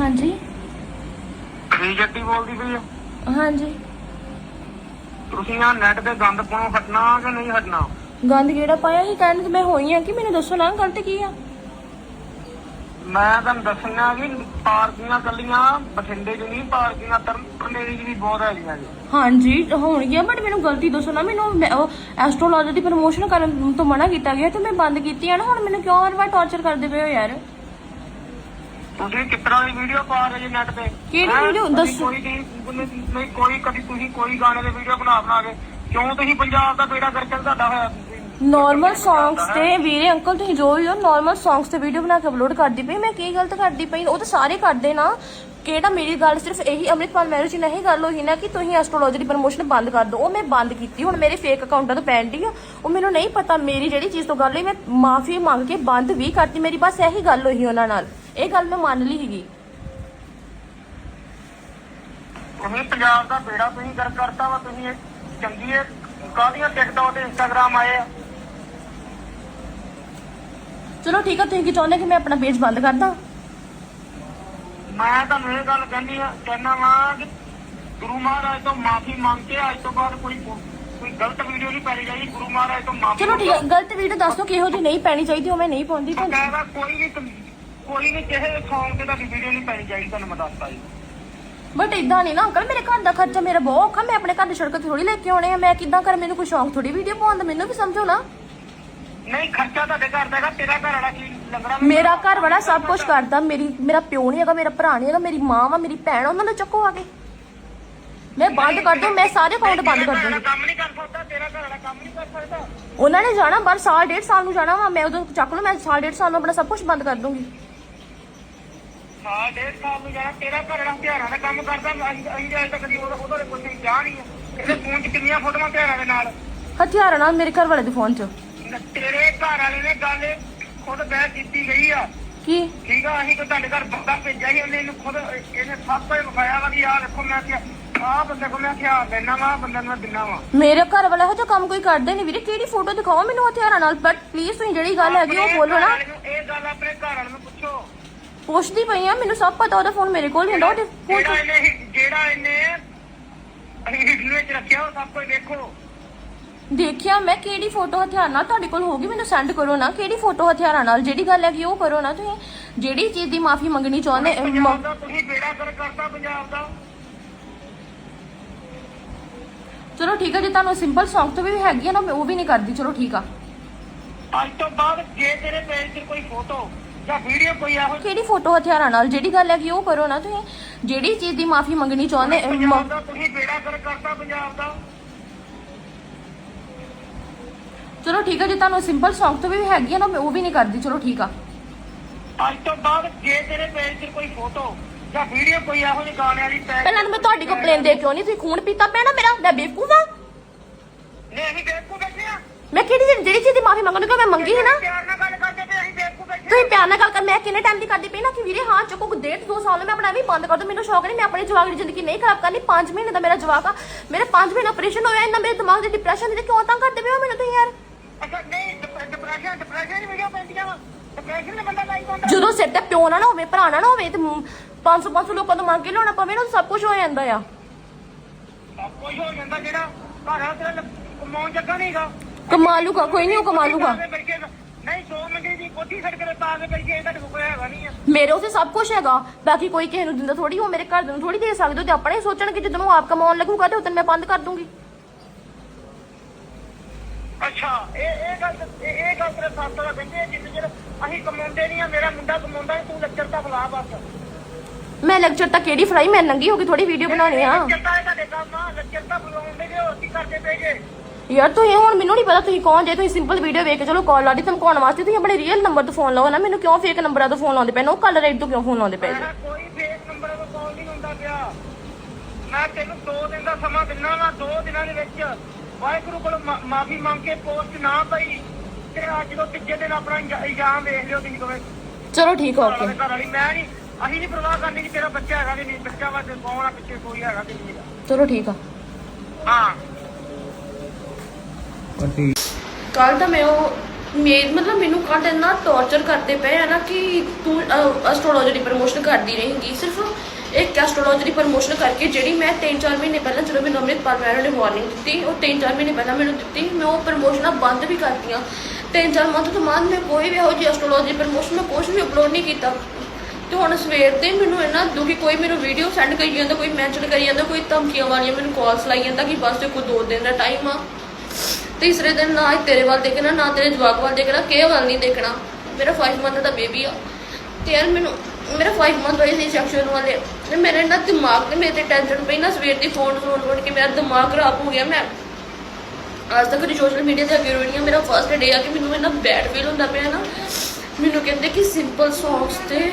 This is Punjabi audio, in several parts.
ਹਾਂਜੀ। ਕੀ ਜੱਟੀ ਬੋਲਦੀ ਪਈ ਆ? ਹਾਂਜੀ। ਤੁਸੀਂ ਆ ਨੈਟ ਤੇ ਗੰਦ ਪਾਉਣੋਂ ਹਟਣਾ ਕਿ ਨਹੀਂ ਹਟਣਾ? ਗੰਦ ਕਿਹੜਾ ਪਾਇਆ ਸੀ? ਕਹਿਣ ਤੇ ਮੈਂ ਹੋਈ ਆ ਕਿ ਮੈਨੂੰ ਦੱਸੋ ਨਾ ਗਲਤ ਕੀ ਆ? ਮੈਂ ਤੁਹਾਨੂੰ ਦੱਸਣਾ ਕਿ ਪਾਰਕੀਆਂ ਕੱਲੀਆਂ ਬਠਿੰਡੇ 'ਚ ਨਹੀਂ ਪਾਰਕੀਆਂ ਤਰਨੇਰੀ 'ਚ ਵੀ ਬਹੁਤ ਹੈਗੀਆਂ ਜੀ। ਹਾਂਜੀ ਹੋਣਗੀਆਂ ਬਟ ਮੈਨੂੰ ਗਲਤੀ ਦੱਸੋ ਨਾ ਮੈਨੂੰ ਐਸਟ੍ਰੋਲੋਜੀ ਦੀ ਪ੍ਰਮੋਸ਼ਨ ਕਰਨ ਤੋਂ ਮਨਾ ਕੀਤਾ ਗਿਆ ਤੇ ਮੈਂ ਬੰਦ ਕੀਤੀ ਆ ਨਾ ਹੁਣ ਮੈਨੂੰ ਕਿਉਂ ਵਾਰ-ਵਾਰ ਟੌਰਚਰ ਕਰਦੇ ਪਏ ਹੋ ਯਾਰ? ਤੁਸੀਂ ਤਰ੍ਹਾਂ ਦੀ ਵੀਡੀਓ ਪਾ ਰਹੇ ਜੀ ਨੈਟ ਤੇ? ਕਿਹੜੀ ਹੈਂ? video? ਕਦੀ ਦੱਸੋ। ਕੋਈ ਨਹੀਂ ਨਹੀਂ ਕੋਈ ਕਦੀ ਤੁਸੀਂ ਕੋਈ ਗਾਣੇ ਦੇ ਵੀਡੀਓ ਬਣਾ ਬਣਾ ਕੇ ਕਿਉਂ ਤੁਸੀਂ ਪੰਜਾਬ ਦਾ ਬੇੜਾ ਕਰਕੇ ਤੁਹਾਡਾ ਹੋਇਆ? ਤੁਸੀਂ? ਨਾਰਮਲ ਸੌਂਗਸ ਤੇ ਵੀਰੇ ਅੰਕਲ ਤੁਸੀਂ ਜੋ ਵੀ ਹੋ ਨਾਰਮਲ ਸੌਂਗਸ ਤੇ ਵੀਡੀਓ ਬਣਾ ਕੇ ਅਪਲੋਡ ਕਰਦੀ ਪਈ। ਮੈਂ ਕੀ ਗਲਤ ਕਰਦੀ ਪਈ? ਉਹ ਤਾਂ ਸਾਰੇ ਕਰਦੇ ਨਾ। ਕਿਹੜਾ ਮੇਰੀ ਗੱਲ ਸਿਰਫ ਇਹੀ ਅੰਮ੍ਰਿਤਪਾਲ ਮੈਰਿਜ ਨਹੀਂ ਗੱਲ ਹੋਈ ਨਾ ਕਿ ਤੁਸੀਂ ਐਸਟ੍ਰੋਲੋਜੀ ਦੀ ਪ੍ਰਮੋਸ਼ਨ ਬੰਦ ਕਰ ਦਿਓ। ਉਹ ਮੈਂ ਬੰਦ ਕੀਤੀ। ਹੁਣ ਮੇਰੇ ਫੇਕ ਅਕਾਊਂਟਾਂ ਤੋਂ ਪੈਂਡੀ ਆ। ਉਹ ਮੈਨੂੰ ਨਹੀਂ ਪਤਾ ਮੇਰੀ ਜਿਹੜੀ ਚੀਜ਼ ਤੋਂ ਗੱਲ ਹੋਈ ਮੈਂ ਮਾਫੀ ਮੰਗ ਕੇ ਬੰਦ ਵੀ ਕਰਤੀ। ਮੇਰੀ ਬਸ ਇਹੀ ਗੱਲ ਹੋਈ ਉਹਨਾਂ ਨਾਲ। ਇਹ ਗੱਲ ਮੈਂ ਮੰਨ ਲਈ ਹੈਗੀ ਤੁਸੀਂ ਪੰਜਾਬ ਦਾ ਬੇੜਾ ਤੁਸੀਂ ਕਰ ਕਰਤਾ ਵਾ ਤੁਸੀਂ ਇਹ ਚੰਗੀ ਹੈ ਕਾਹਦੀਆਂ ਟਿਕਟੌਕ ਤੇ ਇੰਸਟਾਗ੍ਰਾਮ ਆਏ ਆ? ਚਲੋ ਠੀਕ ਆ ਤੁਸੀਂ ਕੀ ਚਾਹੁੰਦੇ ਕਿ ਮੈਂ ਆਪਣਾ ਪੇਜ ਬੰਦ ਕਰ ਦਾਂ ਮੈਂ ਤੁਹਾਨੂੰ ਇਹ ਗੱਲ ਕਹਿੰਦੀ ਆ ਕਹਿਣਾ ਵਾ ਕਿ ਗੁਰੂ ਮਹਾਰਾਜ ਤੋਂ ਮਾਫੀ ਮੰਗ ਕੇ ਅੱਜ ਤੋਂ ਬਾਅਦ ਕੋਈ ਕੋਈ ਗਲਤ ਵੀਡੀਓ ਨਹੀਂ ਪਾਈ ਜਾਈ ਗੁਰੂ ਮਹਾਰਾਜ ਤੋਂ ਮਾਫੀ ਚਲੋ ਠੀਕ ਆ ਗਲਤ ਵੀਡੀਓ ਦੱਸੋ ਕਿਹੋ ਜਿਹੀ ਨਹੀਂ ਪੈਣੀ ਚਾਹੀਦੀ ਉਹ ਮੈਂ ਨਹੀਂ ਪਾਉਂਦੀ ਤੁਹਾਨੂੰ ਕਹਿੰਦਾ ਕੋਈ ਵੀ ਕੋਈ ਵੀ ਕਿਸੇ ਸੌਂਗ ਤੇ ਤੁਹਾਡੀ ਵੀਡੀਓ ਨਹੀਂ ਪਾਈ ਜਾਈ ਤੁਹਾਨੂੰ ਮੈਂ ਦੱਸਦਾ ਜੀ। ਬਟ ਇਦਾਂ ਨਹੀਂ ਨਾ ਅੰਕਲ ਮੇਰੇ ਘਰ ਦਾ ਖਰਚਾ ਮੇਰਾ ਬਹੁਤ ਔਖਾ ਮੈਂ ਆਪਣੇ ਘਰ ਦੀ ਸੜਕ ਤੇ ਥੋੜੀ ਲੈ ਕੇ ਆਉਣੇ ਆ ਮੈਂ ਕਿੱਦਾਂ ਕਰ ਮੈਨੂੰ ਕੋਈ ਸ਼ੌਂਕ ਥੋੜੀ ਵੀਡੀਓ ਪਾਉਣ ਦਾ ਮੈਨੂੰ ਵੀ ਸਮਝੋ ਨਾ। ਨਹੀਂ ਖਰਚਾ ਤੁਹਾਡੇ ਘਰ ਦਾ ਹੈਗਾ ਤੇਰਾ ਘਰ ਵਾਲਾ ਕੀ ਲੰਗੜਾ ਮੇਰਾ ਘਰ ਵਾਲਾ ਸਭ ਕੁਝ ਕਰਦਾ ਮੇਰੀ ਮੇਰਾ ਪਿਓ ਨਹੀਂ ਹੈਗਾ ਮੇਰਾ ਭਰਾ ਨਹੀਂ ਹੈਗਾ ਮੇਰੀ ਮਾਂ ਵਾ ਮੇਰੀ ਭੈਣ ਉਹਨਾਂ ਨੂੰ ਚੱਕੋ ਆ ਕੇ। ਮੈਂ ਬੰਦ ਕਰ ਦੂੰ ਮੈਂ ਸਾਰੇ ਅਕਾਊਂਟ ਬੰਦ ਕਰ ਦੂੰਗੀ ਕੰਮ ਨਹੀਂ ਕਰ ਸਕਦਾ ਤੇਰਾ ਘਰ ਵਾਲਾ ਕੰਮ ਨਹੀਂ ਕਰ ਸਕਦਾ। ਉਹਨਾਂ ਨੇ ਜਾਣਾ ਬਾਹਰ ਸਾਲ ਡੇਢ ਸਾਲ ਨੂੰ ਜਾਣਾ ਵਾ ਮੈਂ ਉਦੋਂ ਚੱਕ ਲੂ ਮੈਂ ਸਾਲ ਡੇਢ ਸਾਲ ਨੂੰ ਆਪਣਾ ਸਭ ਕੁਝ ਬੰਦ ਕਰ ਦੂੰਗੀ। ਸਾਲ ਡੇਢ ਸਾਲ ਨੂੰ ਜਾਣਾ ਤੇਰਾ ਘਰ ਵਾਲਾ ਹਥਿਆਰਾਂ ਦਾ ਕੰਮ ਕਰਦਾ ਅਸੀਂ ਅਸੀਂ ਅਜੇ ਤੱਕ ਕਦੀ ਉਹਦਾ ਉਹਦਾ ਕੁਝ ਨਹੀਂ ਕਿਹਾ ਨਹੀਂ। ਹੈ ਇਹਦੇ ਫੋਨ 'ਚ ਕਿੰਨੀਆਂ ਫੋਟੋਆਂ ਹਥਿਆਰਾਂ ਦੇ ਨਾਲ? ਹਥਿਆਰਾਂ ਨਾਲ ਮੇਰੇ ਘਰ ਵਾਲੇ ਦੇ ਫੋਨ 'ਚ। ਤੇਰੇ ਘਰ ਵਾਲੇ ਨੇ ਗੱਲ ਖੁਦ ਬਹਿ ਕੀਤੀ ਗਈ ਆ। ਕੀ? ਠੀਕ ਆ ਅਸੀਂ ਤਾਂ ਤੁਹਾਡੇ ਘਰ ਬੰਦਾ ਭੇਜਿਆ ਸੀ ਉਹਨੇ ਇਹਨੂੰ ਖੁਦ ਇਹਨੇ ਸਭ ਕੁਝ ਵਿਖਾਇਆ ਵਾ ਕਿ ਆਹ ਦੇਖੋ ਮੈਂ ਕਿਹਾ ਆਹ ਬੰਦੇ ਮੈਂ ਹਥਿਆਰ ਦੇਣਾ ਵਾ ਬੰਦੇ ਨੂੰ ਦਿੰਨਾ ਵਾ। ਮੇਰੇ ਘਰ ਵਾਲਾ ਇਹੋ ਜਿਹਾ ਕੰਮ ਕੋਈ ਕਰਦੇ ਨਹੀਂ ਵੀਰੇ ਕਿਹੜੀ ਫੋਟੋ ਦਿਖਾਓ ਮੈਨੂੰ ਹਥਿਆਰਾਂ ਨਾਲ? ਬਟ ਪਲੀਜ਼ ਤੁਸੀਂ ਜਿਹੜੀ ਗੱਲ ਹੈਗੀ ਉਹ ਬੋਲੋ ਨੂੰ ਇਹ ਗੱਲ ਆਪਣੇ ਘਰ ਵਾਲੇ ਨੂੰ ਪੁੱਛੋ। ਪੁੱਛਦੀ ਪਈ ਆ ਮੈਨੂੰ ਸਭ ਪਤਾ ਉਹਦਾ ਫੋਨ ਮੇਰੇ ਕੋਲ ਹੀ ਹੁੰਦਾ ਉਹਦੇ ਫੋਨ ਜਿਹੜਾ ਇਹਨੇ ਜਿਹੜਾ ਇਹਨੇ ਹਿੱਡਨ ਵਿੱਚ ਰੱਖਿਆ ਉਹ ਸਭ ਕੁਝ ਦੇਖੋ। ਦੇਖਿਆ ਮੈਂ ਕਿਹੜੀ ਫੋਟੋ ਹਥਿਆਰ ਨਾਲ ਤੁਹਾਡੇ ਕੋਲ ਹੋਗੀ ਮੈਨੂੰ ਸੈਂਡ ਕਰੋ ਨਾ ਕਿਹੜੀ ਫੋਟੋ ਹਥਿਆਰਾਂ ਨਾਲ ਜਿਹੜੀ ਗੱਲ ਹੈਗੀ ਉਹ ਕਰੋ ਨਾ ਤੁਸੀਂ। ਜਿਹੜੀ ਚੀਜ਼ ਦੀ ਮਾਫੀ ਮੰਗਣੀ ਚਾਹੁੰਦੇ ਅਮ, ਪੰਜਾਬ ਦਾ ਤੁਸੀਂ ਬੇੜਾ ਕਰ ਕਰਤਾ ਪੰਜਾਬ ਦਾ? ਚਲੋ ਠੀਕ ਹੈ ਜੇ ਤੁਹਾਨੂੰ ਸਿੰਪਲ Song ਤੋਂ ਵੀ ਹੈਗੀ ਆ ਨਾ ਮੈਂ ਉਹ ਵੀ ਨਹੀਂ ਕਰਦੀ ਚਲੋ ਠੀਕ ਆ। ਅੱਜ ਤੋਂ ਬਾਅਦ ਜੇ ਤੇਰੇ ਪੇਜ ਤੇ ਕੋਈ ਫੋਟੋ ਜਾਂ ਵੀਡੀਓ ਕੋਈ ਇਹੋ ਕਿਹੜੀ ਫੋਟੋ ਹਥਿਆਰਾਂ ਨਾਲ? ਜਿਹੜੀ ਗੱਲ ਹੈਗੀ ਉਹ ਕਰੋ ਨਾ ਤੁਸੀਂ। ਜਿਹੜੀ ਚੀਜ਼ ਦੀ ਮਾਫੀ ਮੰਗਣੀ ਚਾਹੁੰਦੇ ਅਮ, ਪੰਜਾਬ ਦਾ ਤੁਸੀਂ ਬੇੜਾ ਕਰ ਕਰਤਾ ਪੰਜਾਬ ਦਾ। ਚਲੋ ਠੀਕ ਹੈ ਜੇ ਤੁਹਾਨੂੰ ਸਿੰਪਲ Song ਤੋਂ ਵੀ ਹੈਗੀ ਆ ਨਾ ਮੈਂ ਉਹ ਵੀ ਨਹੀਂ ਕਰਦੀ। ਚਲੋ ਠੀਕ ਆ। ਅੱਜ ਤੋਂ ਬਾਅਦ ਜੇ ਤੇਰੇ ਪੇਜ ਤੇ ਕੋਈ ਫੋਟੋ ਜਾਂ ਵੀਡੀਓ ਕੋਈ ਇਹੋ ਜਿਹੀ ਗਾਣੇ ਵਾਲੀ ਪੈ ਪਹਿਲਾਂ ਤਾਂ ਮੈਂ ਤੁਹਾਡੀ ਕੰਪਲੇਨ ਦੇ ਕਿਉਂ ਨਹੀਂ ਤੁਸੀਂ ਖੂਨ ਪੀਤਾ ਪਿਆ ਨਾ ਮੇਰਾ ਮੈਂ ਬੇਵਕੂਫ ਆ। ਨਹੀਂ ਅਸੀਂ ਬੇਵਕੂਫ ਬੈਠੇ ਆ। ਮੈਂ ਕਿਹੜੀ ਜਿਹੜੀ ਚੀਜ਼ ਦੀ ਮਾਫੀ ਮੰਗਣ ਨੂੰ ਮੈਂ ਮੰਗੀ ਹੈ ਨਾ? ਪਿਆਰ ਨਾਲ ਗੱਲ ਕਰਦੇ ਤੇ ਅਸੀਂ ਬੇਵਕੂਫ ਬੈਠੇ ਤੁਸੀਂ ਪਿਆਰ ਨਾਲ ਗੱਲ ਕਰ, ਮੈਂ ਕਿੰਨੇ ਟਾਈਮ ਦੀ ਕਰਦੀ ਪਈ ਨਾ ਕਿ ਵੀਰੇ, ਹਾਂ, ਚੁੱਕੋ ਡੇਢ ਦੋ ਸਾਲ ਮੈਂ ਆਪਣਾ ਵੀ ਬੰਦ ਕਰ ਦੂੰ ਮੈਨੂੰ ਸ਼ੌਕ ਨਹੀਂ, ਮੈਂ ਆਪਣੀ ਜਵਾਕ ਦੀ ਜ਼ਿੰਦਗੀ ਨਹੀਂ ਖਰਾਬ ਕਰਨੀ 5 ਮਹੀਨੇ ਦਾ ਮੇਰਾ ਜਵਾਕ ਆ, ਮੇਰੇ 5 ਮਹੀਨੇ ਆਪਰੇਸ਼ਨ ਹੋਇਆ, ਇੰਨਾ ਮੇਰੇ ਦਿਮਾਗ ਦੇ ਡਿਪਰੈਸ਼ਨ ਦੇ ਕਿਉਂ ਤਾਂ ਕਰਦੇ ਪਏ ਹੋ ਮੈਨੂੰ ਤੁਸੀਂ ਯਾਰ? ਅੱਛਾ ਡਿਪਰੈਸ਼ਨ ਡਿਪਰੈਸ਼ਨ ਵੀਡੀਓ ਪੈਂਦੀਆਂ ਵਾ ਡਿਪਰੈਸ਼ਨ ਦੇ ਬੰਦਾ ਲਾਈਕ ਹੁੰਦਾ ਜਦੋਂ ਸਿਰ ਤੇ ਪਿਓ ਨਾ ਨਾ ਹੋਵੇ, ਭਰਾ ਨਾ ਨਾ ਹੋਵੇ, ਤੇ 500 500 ਲੋਕਾਂ ਤੋਂ ਮੰਗ ਕੇ ਲਿਆਉਣਾ ਪਵੇ ਨਾ ਸਭ ਕੁਝ ਹੋ ਜਾਂਦਾ ਆ। ਸਭ ਕੁਝ ਹੋ ਜਾਂਦਾ ਜਿਹੜਾ ਘਰ ਆ ਕਮਾਉਣ ਜੱਗਾ ਨਹੀਂਗਾ ਕਮਾ ਲੂਗਾ ਕੋਈ ਨਹੀਂ, ਉਹ ਕਮਾ ਲੂਗਾ ਨਹੀਂ 2 ਮਿੰਟ ਦੀ ਕੋਠੀ ਸੜਕ ਤੇ ਪਾ ਕੇ ਬੈਠੇ ਇਹ ਤੁਹਾਡੇ ਕੋਲ ਕੋਈ ਹੈਗਾ ਨਹੀਂ ਆ। ਮੇਰੇ ਉਸੇ ਸਭ ਕੁਝ ਹੈਗਾ। ਬਾਕੀ ਕੋਈ ਕਿਸੇ ਨੂੰ ਦਿੰਦਾ ਥੋੜੀ ਉਹ ਮੇਰੇ ਘਰ ਦੇ ਨੂੰ ਥੋੜੀ ਦੇ ਸਕਦੇ ਹੋ ਤੇ ਆਪਣੇ ਹੀ ਸੋਚਣਗੇ ਜਦੋਂ ਉਹ ਆਪ ਕਮਾਉਣ ਲੱਗੂਗਾ ਤੇ ਉਦੋਂ ਮੈਂ ਬੰਦ ਕਰ ਦੂੰਗੀ। ਅੱਛਾ ਇਹ ਇਹ ਗੱਲ ਇਹ ਇਹ ਗੱਲ ਤੇਰੇ ਸਾਥ ਦਾ ਕਹਿੰਦੇ ਜਿੰਨੇ ਚਿਰ ਅਸੀਂ ਕਮਾਉਂਦੇ ਨਹੀਂ ਆ ਮੇਰਾ ਮੁੰਡਾ ਕਮਾਉਂਦਾ ਤੂੰ ਲੱਚਰ ਤਾਂ ਖਲਾ ਬਸ। ਮੈਂ ਲੈਕਚਰ ਤਾਂ ਕਿਹੜੀ ਫਰਾਈ ਮੈਂ ਨੰਗੀ ਹੋ ਕੇ ਥੋੜੀ ਵੀਡੀਓ ਬਣਾਉਣੀ ਆ। ਲੱਚਰ ਤਾਂ ਇਹ ਤੁਹਾਡੇ ਕੰਮ ਆ ਲੱਚਰ ਤਾਂ ਬੁਲਾਉਂਦੇ ਜੇ ਹੋਰ ਕੀ ਕਰਦੇ ਪਏਗੇ ਯਾਰ ਤੁਸੀਂ ਹੁਣ ਮੈਨੂੰ ਨਹੀਂ ਪਤਾ ਤੁਸੀਂ ਕੌਣ ਜੇ ਤੁਸੀਂ ਸਿੰਪਲ ਵੀਡੀਓ ਵੇਖ ਕੇ ਚਲੋ ਕਾਲ ਲਾ ਦੀ ਧਮਕਾਉਣ ਵਾਸਤੇ ਤੁਸੀਂ ਆਪਣੇ ਰੀਅਲ ਨੰਬਰ ਤੋਂ ਫੋਨ ਲਾਓ ਨਾ ਮੈਨੂੰ ਕਿਉਂ ਫੇਕ ਨੰਬਰਾਂ ਤੋਂ ਫੋਨ ਲਾਉਂਦੇ ਪਏ ਨੇ? ਉਹ ਕੱਲ ਰੇਟ ਤੋਂ ਕਿਉਂ ਫੋਨ ਲਾਉਂਦੇ ਪਏ ਕਿਹਾ ਕੋਈ ਫੇਕ ਨੰਬਰ ਤੋਂ ਕਾਲ ਨਹੀਂ ਹੁੰਦਾ ਪਿਆ। ਮੈਂ ਤੈਨੂੰ 2 ਦਿਨ ਦਾ ਸਮਾਂ ਦਿੰਦਾ ਵਾ 2 ਦਿਨਾਂ ਦੇ ਵਿੱਚ। ਵਾਹਿਗੁਰੂ ਕੋਲ ਮਾਫੀ ਮੰਗ ਕੇ ਪੋਸਟ ਨਾ ਪਈ। ਤੇ ਅੱਜ ਤੋਂ ਤੀਜੇ ਦਿਨ ਆਪਣਾ ਇਲਜ਼ਾਮ ਵੇਖ ਲਿਓ ਤੁਸੀਂ ਦੋਵੇਂ। ਚਲੋ ਠੀਕ ਆ ਘਰ ਓਕੇ ਵਾਲੀ ਮੈਂ ਨਹੀਂ ਅਸੀਂ ਨਹੀਂ ਪਰਵਾਹ ਕਰਨੀ ਕਿ ਤੇਰਾ ਬੱਚਾ ਹੈਗਾ ਕਿ ਨਹੀਂ ਬੱਚਾ ਵਾ ਤੇ ਕੌਣ ਆ ਪਿੱਛੇ ਕੋਈ ਹੈਗਾ ਕਿ ਨਹੀਂ ਹੈਗਾ। ਚਲੋ ਠੀਕ ਆ। ਹਾਂ। ਕੱਲ ਤਾਂ ਮੈਂ ਉਹ ਮੇ ਮਤਲਬ ਮੈਨੂੰ ਕੱਢ ਇੰਨਾ ਟੌਰਚਰ ਕਰਦੇ ਪਏ ਆ ਨਾ ਕਿ ਤੂੰ ਐਸਟ੍ਰੋਲੋਜੀ ਦੀ ਪ੍ਰਮੋਸ਼ਨ ਕਰਦੀ ਰਹੇਂਗੀ। ਸਿਰਫ ਇੱਕ ਐਸਟ੍ਰੋਲੋਜੀ ਦੀ ਪ੍ਰਮੋਸ਼ਨ ਕਰਕੇ ਜਿਹੜੀ ਮੈਂ 3-4 ਮਹੀਨੇ ਪਹਿਲਾਂ ਜਦੋਂ ਮੈਨੂੰ ਅੰਮ੍ਰਿਤਪਾਲ ਮੈਡਮ ਨੇ ਵਾਰਨਿੰਗ ਦਿੱਤੀ, ਉਹ 3-4 ਮਹੀਨੇ ਪਹਿਲਾਂ ਮੈਨੂੰ ਦਿੱਤੀ, ਮੈਂ ਉਹ ਪ੍ਰਮੋਸ਼ਨਾਂ ਬੰਦ ਵੀ ਕਰਤੀਆਂ। 3-4 ਮੰਥ ਤੋਂ ਬਾਅਦ ਮੈਂ ਕੋਈ ਵੀ ਇਹੋ ਜਿਹੀ ਐਸਟ੍ਰੋਲੋਜੀ ਪ੍ਰਮੋਸ਼ਨ ਮੈਂ ਕੁਝ ਵੀ ਅਪਲੋਡ ਨਹੀਂ ਕੀਤਾ। ਤੇ ਹੁਣ ਸਵੇਰ ਦੇ ਮੈਨੂੰ ਇੰਨਾ ਦੁਖੀ, ਕੋਈ ਮੈਨੂੰ ਵੀਡੀਓ ਸੈਂਡ ਕਰੀ ਜਾਂਦਾ, ਕੋਈ ਮੈਂਸ਼ਨ ਕਰੀ ਜਾਂਦਾ, ਕੋਈ ਧਮਕੀਆਂ ਵਾਲੀਆਂ ਮੈਨੂੰ ਕਾਲਸ ਲਾਈ ਜਾਂਦਾ ਕਿ ਬਸ ਤੇ ਕੋਈ ਦੋ ਦਿਨ ਦਾ ਟਾਈਮ ਆ। ਤੀਸਰੇ ਦਿਨ ਨਾ ਹੀ ਤੇਰੇ ਵੱਲ ਦੇਖਣਾ, ਨਾ ਤੇਰੇ ਜਵਾਕ ਵੱਲ ਦੇਖਣਾ ਕਿਹ ਵੱਲ ਨਹੀਂ ਦੇਖਣਾ। ਮੇਰਾ 5 ਮੰਥ ਦਾ ਬੇਬੀ ਆ। ਤੇ ਯਾਰ ਮੈਨੂੰ, ਮੇਰਾ 5 ਮੰਥ ਹੋਏ ਸੀ ਸੈਕਸ਼ਨ ਵਾਲੇ। ਤੇ ਮੇਰੇ ਨਾਲ ਦਿਮਾਗ ਤੇ ਮੇਰੇ ਤੇ ਟੈਨਸ਼ਨ ਪਈ ਨਾ, ਸਵੇਰ ਦੀ ਫੋਨ ਫੋਨ ਫੋਨ ਕੇ ਮੇਰਾ ਦਿਮਾਗ ਖਰਾਬ ਹੋ ਗਿਆ। ਮੈਂ ਅੱਜ ਤੱਕ ਦੀ ਸੋਸ਼ਲ ਮੀਡੀਆ ਤੇ ਅੱਗੇ ਰੋਣੀ ਆ। ਮੇਰਾ ਫਰਸਟ ਡੇ ਆ ਕਿ ਮੈਨੂੰ ਇੰਨਾ ਬੈਡ ਫੀਲ ਹੁੰਦਾ ਪਿਆ ਨਾ। ਮੈਨੂੰ ਕਹਿੰਦੇ ਕਿ ਸਿੰਪਲ ਸੌਂਗਸ ਤੇ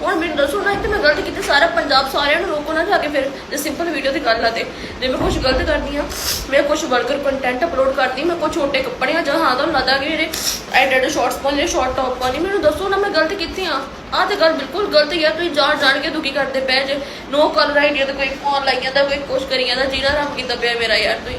ਹੁਣ ਮੈਨੂੰ ਦੱਸੋ ਨਾ ਕਿ ਮੈਂ ਗਲਤ ਕੀਤੀ, ਸਾਰਾ ਪੰਜਾਬ ਸਾਰਿਆਂ ਨੂੰ ਰੋਕੋ ਨਾ ਜਾ ਕੇ ਫਿਰ ਜੇ ਸਿੰਪਲ ਵੀਡੀਓ ਦੀ ਗੱਲ ਆ ਤੇ। ਜੇ ਮੈਂ ਕੁਝ ਗਲਤ ਕਰਦੀ ਆ, ਮੈਂ ਕੁਝ ਵਲਗਰ ਕੰਟੈਂਟ ਅਪਲੋਡ ਕਰਦੀ, ਮੈਂ ਕੁਝ ਛੋਟੇ ਕੱਪੜੇ ਆ, ਜਾਂ ਹਾਂ ਤੁਹਾਨੂੰ ਲੱਗਦਾ ਕਿ ਜਿਹੜੇ ਐਡਿਟ ਸ਼ਾਰਟਸ ਪਾਉਂਦੇ ਸ਼ਾਰਟ ਟੌਪ ਪਾਉਂਦੇ ਮੈਨੂੰ ਦੱਸੋ ਨਾ ਮੈਂ ਗਲਤ ਕੀਤੀ ਆ। ਆਹ ਤੇ ਗੱਲ ਬਿਲਕੁਲ ਗਲਤ ਹੀ ਤੁਸੀਂ ਜਾਣ ਜਾਣ ਕੇ ਦੁਖੀ ਕਰਦੇ ਪਏ ਜੇ। ਨੋ ਕਲਰ ਆਈਡੀਆ ਤੇ ਕੋਈ ਫੋਨ ਲਾਈ ਜਾਂਦਾ, ਕੋਈ ਕੁਛ ਕਰੀ ਜਾਂਦਾ ਜਿਹੜਾ ਰੱਬ ਕੀਤਾ ਪਿਆ ਮੇਰਾ ਯਾਰ ਤੁਸੀਂ।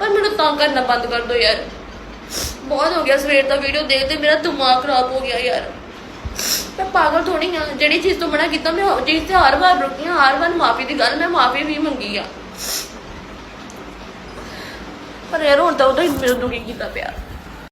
ਪਰ ਮੈਨੂੰ ਤੰਗ ਕਰਨਾ ਬੰਦ ਕਰ ਦਿਓ ਯਾਰ। ਬਹੁਤ ਹੋ ਗਿਆ ਸਵੇਰ ਦਾ ਵੀਡੀਓ ਦੇਖਦੇ ਮੇਰਾ ਦਿਮਾਗ ਖਰਾਬ ਹੋ ਗਿਆ ਯਾਰ। ਮੈਂ ਪਾਗਲ ਥੋੜੀ ਆ, ਜਿਹੜੀ ਚੀਜ਼ ਤੋਂ ਮਨਾ ਕੀਤਾ, ਮੈਂ ਉਹ ਚੀਜ਼ ਤੇ ਹਰ ਵਾਰ ਰੁਕੀ ਹਾਂ, ਹਰ ਵਾਰ ਮਾਫੀ ਦੀ ਗੱਲ, ਮੈਂ ਮਾਫੀ ਵੀ ਮੰਗੀ ਆ। ਪਰ ਯਾਰ ਹੁਣ ਤਾਂ ਉਹਦਾ ਹੀ ਮੈਨੂੰ ਦੁਖੀ ਕੀਤਾ ਪਿਆ।